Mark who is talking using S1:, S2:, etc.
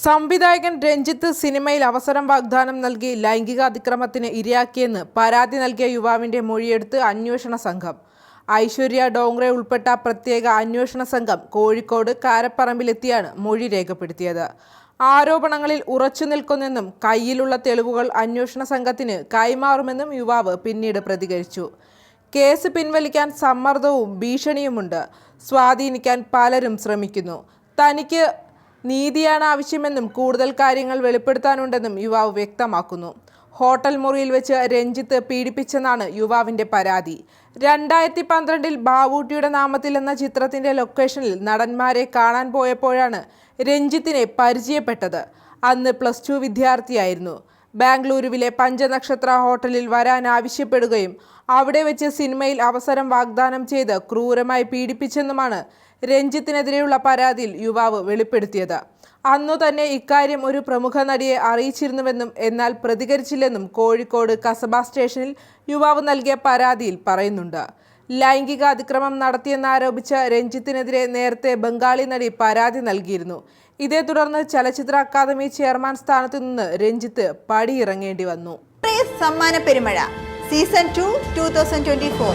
S1: സംവിധായകൻ രഞ്ജിത്ത് സിനിമയിൽ അവസരം വാഗ്ദാനം നൽകി ലൈംഗിക അതിക്രമത്തിന് ഇരയാക്കിയെന്ന് പരാതി നൽകിയ യുവാവിന്റെ മൊഴിയെടുത്ത് അന്വേഷണ സംഘം. ഐശ്വര്യ ഡോങ്റെ ഉൾപ്പെട്ട പ്രത്യേക അന്വേഷണ സംഘം കോഴിക്കോട് കാരപ്പറമ്പിലെത്തിയാണ് മൊഴി രേഖപ്പെടുത്തിയത്. ആരോപണങ്ങളിൽ ഉറച്ചു നിൽക്കുന്നെന്നും കയ്യിലുള്ള തെളിവുകൾ അന്വേഷണ സംഘത്തിന് കൈമാറുമെന്നും യുവാവ് പിന്നീട് പ്രതികരിച്ചു. കേസ് പിൻവലിക്കാൻ സമ്മർദ്ദവും ഭീഷണിയുമുണ്ട്. സ്വാധീനിക്കാൻ പലരും ശ്രമിക്കുന്നു. തനിക്ക് നീതിയാണ് ആവശ്യമെന്നും കൂടുതൽ കാര്യങ്ങൾ വെളിപ്പെടുത്താനുണ്ടെന്നും യുവാവ് വ്യക്തമാക്കുന്നു. ഹോട്ടൽ മുറിയിൽ വെച്ച് രഞ്ജിത്ത് പീഡിപ്പിച്ചെന്നാണ് യുവാവിന്റെ പരാതി. രണ്ടായിരത്തി പന്ത്രണ്ടിൽ ബാവൂട്ടിയുടെ നാമത്തിൽ എന്ന ചിത്രത്തിന്റെ ലൊക്കേഷനിൽ നടന്മാരെ കാണാൻ പോയപ്പോഴാണ് രഞ്ജിത്തിനെ പരിചയപ്പെട്ടത്. അന്ന് പ്ലസ് ടു വിദ്യാർത്ഥിയായിരുന്നു. ബാംഗ്ലൂരുവിലെ പഞ്ചനക്ഷത്ര ഹോട്ടലിൽ വരാൻ ആവശ്യപ്പെടുകയും അവിടെ വെച്ച് സിനിമയിൽ അവസരം വാഗ്ദാനം ചെയ്ത് ക്രൂരമായി പീഡിപ്പിച്ചെന്നുമാണ് രഞ്ജിത്തിനെതിരെയുള്ള പരാതിയിൽ യുവാവ് വെളിപ്പെടുത്തിയത്. അന്നു തന്നെ ഇക്കാര്യം ഒരു പ്രമുഖ നടിയെ അറിയിച്ചിരുന്നുവെന്നും എന്നാൽ പ്രതികരിച്ചില്ലെന്നും കോഴിക്കോട് കസബ സ്റ്റേഷനിൽ യുവാവ് നൽകിയ പരാതിയിൽ പറയുന്നുണ്ട്. ലൈംഗിക അതിക്രമം നടത്തിയെന്നാരോപിച്ച രഞ്ജിത്തിനെതിരെ നേരത്തെ ബംഗാളി നടി പരാതി നൽകിയിരുന്നു. ഇതേ തുടർന്ന് ചലച്ചിത്ര അക്കാദമി ചെയർമാൻ സ്ഥാനത്തു നിന്ന് രഞ്ജിത്ത് പടിയിറങ്ങേണ്ടി വന്നു.
S2: സമ്മാന പെരുമഴ. Season two two thousand twenty four.